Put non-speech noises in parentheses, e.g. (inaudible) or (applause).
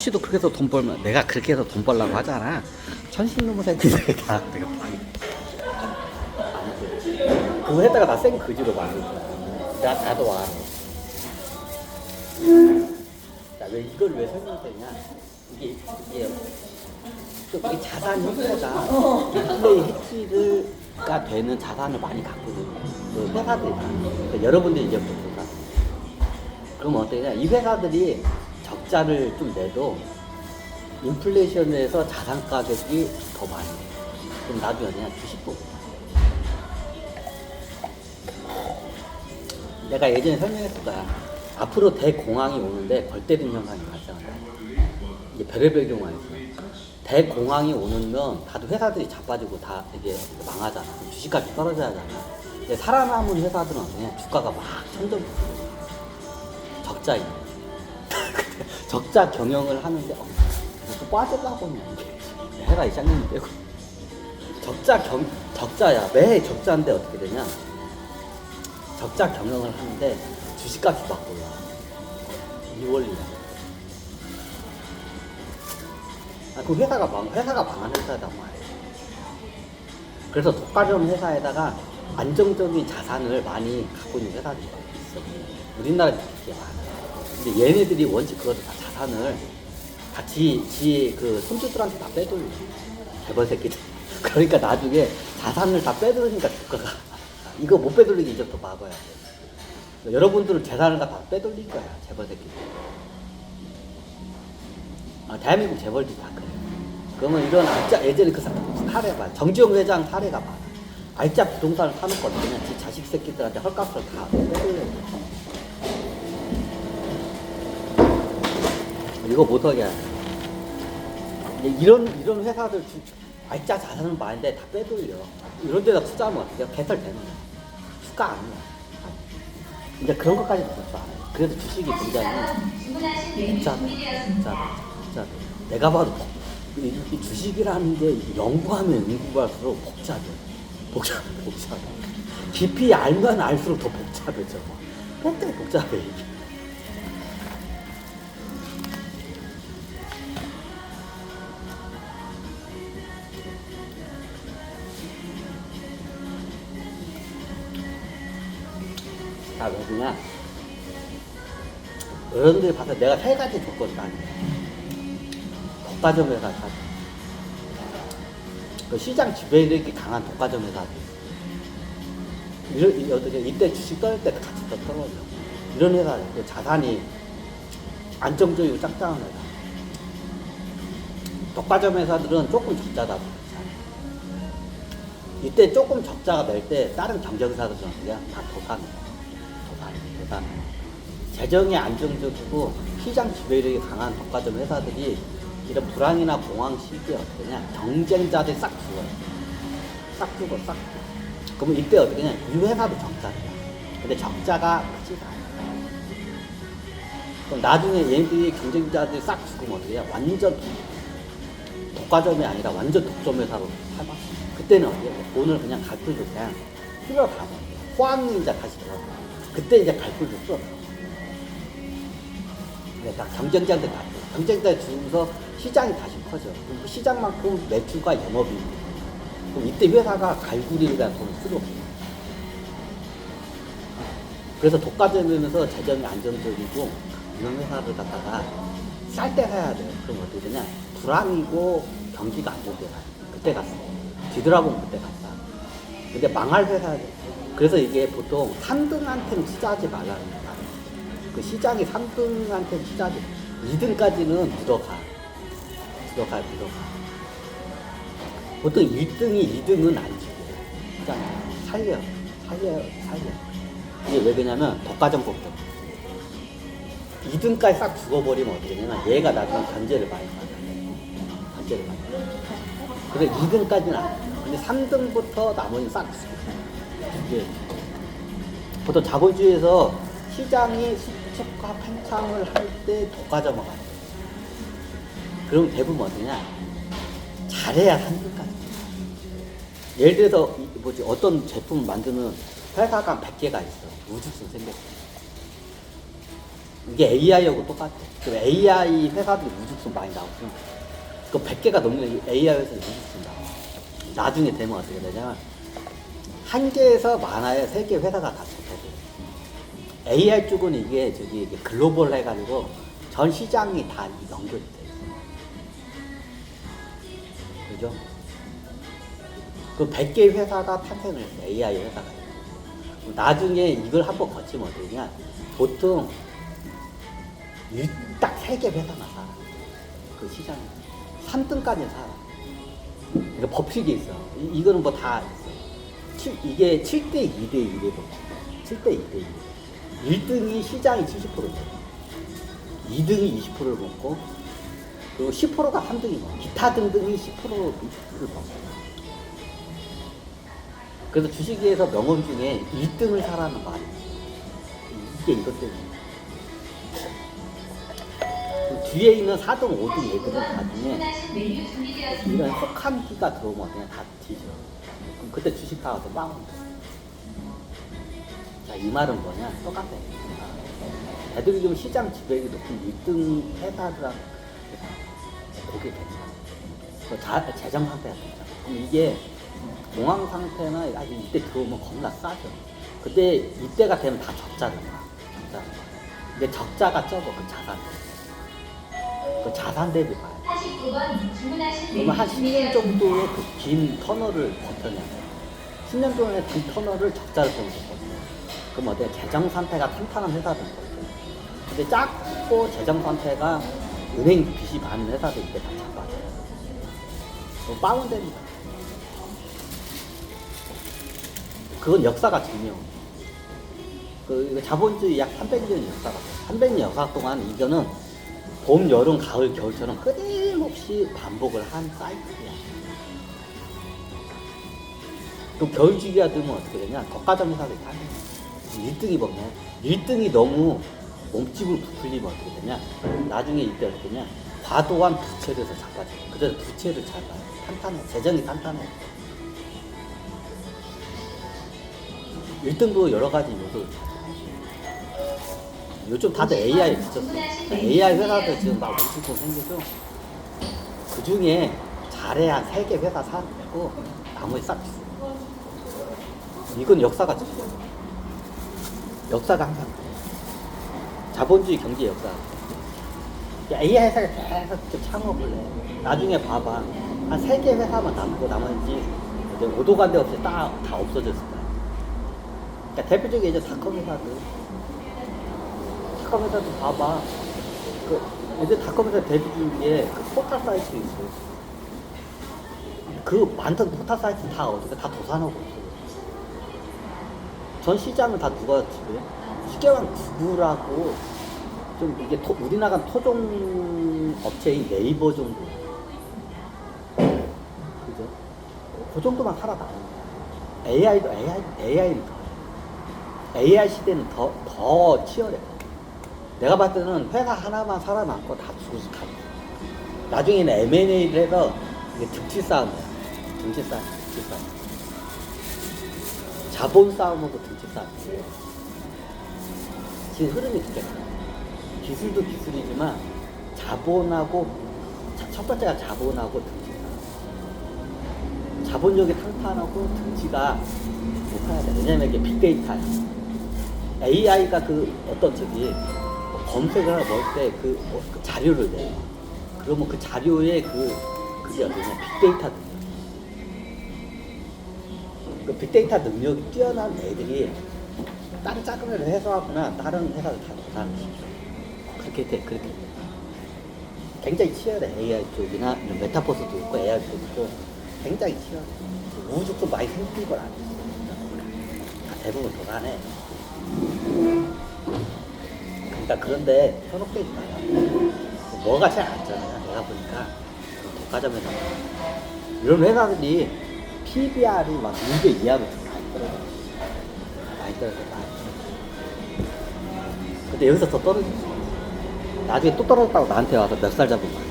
씨도 그렇게 해서 돈 벌면 내가 그렇게 해서 돈 벌라고 하잖아. 천신놈의 새끼들 다 내가 방이. 그거 했다가 나 생 그지로 말해. 나 나도 와. 나왜 이걸 왜 설명드리냐? 이게 이게 또 이게 자산 형태가 플레이 해치가 되는 자산을 많이 있는 그 회사들이 그러니까 여러분들이 이제 보니까 그럼 어떠냐? 이 회사들이 적자를 좀 내도 인플레이션에서 자산 가격이 더 많이. 내. 그럼 나중에 그냥 주식도. 내가 예전에 설명했을 거야. 앞으로 대공황이 오는데 벌 때리는 현상이 발생한다. 이제 별의별 경우가 있어. 대공황이 오면 다들 회사들이 자빠지고 다 이게 망하잖아. 주식값이 떨어져야 하잖아. 근데 살아남은 회사들은 그냥 주가가 막 적자인 거야. 적자 경영을 하는데 어, 또 있는 해라 이장님 빼고 적자 경 적자야. 매 적자인데 어떻게 되냐? 적자 경영을 하는데 주식값이 막 올라 이 원리야. 아, 그 회사가 망 회사가 망한 회사단 말이야. 그래서 독과점 회사에다가 안정적인 자산을 많이 갖고 있는 회사들이 있어. 우리나라에 그렇게 많아. 근데 얘네들이 원칙 그거를 다 자산을 같이 지그 손주들한테 다 빼돌려. 개벌 새끼들. (laughs) 그러니까 나중에 자산을 다 빼돌리니까 주가가 (laughs) 이거 못 빼돌리게 이제부터 막아야 돼. 여러분들은 재산을 다 빼돌릴 거야, 재벌 새끼들. 아, 대한민국 재벌들이 다 그래. 그러면 이런 알짜 예전에 그 사람 봐. 정지용 회장 사례가 많아. 알짜 부동산을 사놓고 그냥 지 자식 새끼들한테 헐값을 다 빼돌려. 이거 못하게. 이제 이런 이런 회사들 주, 알짜 자산은 많은데 다 빼돌려. 이런 데다 투자하면 어떻게 개설 되는 거야. 주가 아니야. 이제 그런 것까지 못알아 그래도 주식이 굉장히 복잡해. 복잡해. 복잡해. 내가 봐도 복- 이, 이 주식이라는 게 연구하면 연구할수록 복잡해. 복잡해. 복잡해. 깊이 알면 알수록 더 복잡해져. 굉장히 복잡해 이게. 다 왜냐? 여러분들이 봐서 내가 세 가지 조건을 다 독과점 회사 사. 그 시장 지배력이 강한 독과점 회사들. 이런 어떻게 이때 주식 떨 때도 같이 또 떨어져. 이런 회사 그 자산이 안정적이고 짱짱한 회사. 독과점 회사들은 조금 적자다. 이때 조금 적자가 날 때 다른 경쟁사들은 그냥 다 도산. 도 산, 도산. 재정이 안정적이고 시장 지배력이 강한 독과점 회사들이 이런 불황이나 공황 시기에 어떠냐 경쟁자들 싹 죽어요. 싹 죽어, 싹 죽어. 그러면 이때 어떻게 냐이 회사도 적자야. 근데 적자가 크지가 않아. 그럼 나중에 얘네들이 경쟁자들이 싹 죽으면 어떻게 냐 완전 독과점이 아니라 완전 독점 회사로 살아. 그때는 어떻게 해? 돈을 그냥 갈풀도 그냥 먹어. 호황이 이제 다시 들어가. 그때 이제 갈풀도 써. 근데 딱 경쟁자한테 다 줘. 경쟁자 주면서 시장이 다시 커져. 그럼 그 시장만큼 매출과 영업이익. 그럼 이때 회사가 갈구리에 대한 돈을 없어. 그래서 독과점이면서 재정이 안정적이고 이런 회사를 갖다가 쌀 때 사야 돼요. 그럼 어떻게 되냐? 불황이고 경기가 안 좋을 때 사요. 그때 갔어. 뒤돌아보면 그때 갔다. 근데 망할 회사 그래서 이게 보통 3등한테는 투자하지 말라는 거야. 그 시장이 3등한테 투자하지 2등까지는 들어가. 들어가, 들어가. 보통 1등이 2등은 안 주고. 시장이 살려. 살려, 살려. 이게 왜 그러냐면 독과점 법정. 2등까지 싹 죽어버리면 어떻게 되냐면 얘가 나중에 견제를 많이 받아. 견제를 많이 받아. 그래 2등까지는 안 돼. 근데 3등부터 나머지는 싹 죽어. 이게 보통 자본주의에서 시장이 수축과 팽창을 할 때 독과점을 가요. 그럼 대부분 어떠냐? 잘해야 3등까지. 예를 들어서 이- 뭐지 어떤 제품을 만드는 회사가 100개가 있어. 우주선 생겼어. 이게 AI하고 똑같아. 그 AI 회사들이 우죽순 많이 나오고, 그 100개가 넘는 AI 회사들이 우죽순 나와. 나중에 되면 어떻게 되냐면, 한 개에서 많아야 세 개 회사가 다 접해져. AI 쪽은 이게 저기 글로벌 해가지고 전 시장이 다 연결이 돼 있어. 그죠? 그 100개 회사가 탄생을. AI 회사가. 나중에 이걸 한번 거치면 되냐. 보통 딱세개 회사만 살아. 그 시장에. 3등까지는 살아. 그러니까 법칙이 있어. 이, 거는 뭐 다 있어. 칠- 이게 7대 2대 1의 법칙. 7대 2대 1. 1등이 시장이 70%죠. 2등이 20%를 먹고, 그리고 10%가 3등이 먹어. 기타 등등이 10%를 먹어. 그래서 주식에서 명언 중에 1등을 사라는 말이. 이게 이것 때문에. 그 뒤에 있는 4등, 5등 얘들은 나중에 메뉴 준비되었습니다. 이런 혹한 기가 들어오면 그냥 다 뒤져. 그때 주식 다 와서 빵. 자, 이 말은 뭐냐? 똑같아. 애들이 좀 시장 지배력이 높은 1등 회사들하고 그게 괜찮아. 그 자, 재정 상태가 괜찮아. 그럼 이게 공황 상태나 아직 이때 들어오면 겁나 싸죠. 근데 이때가 되면 다 거야. 적자. 근데 적자가 적어, 그 자산. 그 자산 대비 봐야 돼. 49번 주문하신 그러면 한 메뉴 10년 정도의 그 긴 터널을 버텨내야 돼. 10년 동안의 그 터널을 적자를 버텨. 그럼 어때? 재정 상태가 탄탄한 회사들 버텨. 근데 작고 재정 상태가 은행 빚이 많은 회사들 이때 다 잡아줘. 그럼 다운됩니다. 그건 역사가 증명. 그 자본주의 약 300년 역사가 돼. 300년 역사 동안 이거는 봄, 여름, 가을, 겨울처럼 끊 임없이 반복을 한 사이클이야. 또 겨울 주기가 되면 어떻게 되냐? 회사들이 다 1등이 뭐냐? 1등이 너무 몸집을 부풀리면 어떻게 되냐? 나중에 이때 어떻게 되냐? 과도한 부채에서 자빠져. 그래서 부채를 잘 봐요. 탄탄해. 재정이 탄탄해. 1등도 여러 가지 요소를 잘 봐요. 요즘 다들 AI에 미쳤어. AI 회사들 지금 막 우주고 생기죠? 그 중에 잘해야 한 3개 회사 사고 나머지 싹 비싸. 이건 역사가 지금 역사가 항상. 자본주의 경제 역사. AI 회사가 계속 좀 창업을 해. 나중에 봐봐. 한 3개 회사만 남고 나머지 이제 오도간데 없이 다, 다 없어졌을 거야. 그러니까 대표적인 이제 닷컴 회사들. 닷컴 회사도 봐봐. 그, 애들 닷컴 회사 데뷔 중에 그 포털 사이트 있어. 그 많던 포털 사이트 다 어디가 다 도산하고 있어. 전 시장을 다 누가 지배해? 쉽게 말하면 구글하고 좀 이게 토, 우리나라 토종 업체인 네이버 정도. 그죠? 그 정도만 살아남는 거야. AI도 AI, AI는 더. AI 시대는 더, 더 치열해. 내가 봤을 때는 회사 하나만 살아남고 다 죽을 가. 나중에는 M&A를 해서 이게 등치 싸움이야. 등치 싸움, 등치 싸움. 자본 싸움하고 등치 싸움. 지금 흐름이 그게 기술도 기술이지만 자본하고 자- 첫 번째가 자본하고 등치 싸움. 자본력이 탄탄하고 등치가 높아야 돼. 왜냐면 이게 빅데이터야. AI가 그 어떤 저기 뭐 검색을 할때그 자료를 내. 그러면 그 자료에 그 그게 어디냐 빅데이터 능력. 그 빅데이터 능력이 뛰어난 애들이 다른 작은 회를 해소하거나 다른 회사를 다 도산을 시켜. 그렇게 돼, 그렇게 돼. 굉장히 치열해 AI 쪽이나 이런 메타버스도 있고 AI 쪽도 굉장히 치열해. 우주도 많이 생긴 걸 아니지. 다 대부분 도산해. 그러니까 그런데 현혹돼 있다가 뭐가 제일 안전해요? 내가 보니까 그 독과점에 서 이런 회사들이 PBR이 막 2배 이하로 좀 많이 떨어져. 많이 떨어져, 많이 떨어져. 근데 여기서 더 있어. 나중에 또 떨어졌다고 나한테 와서 몇 살 잡은 거야.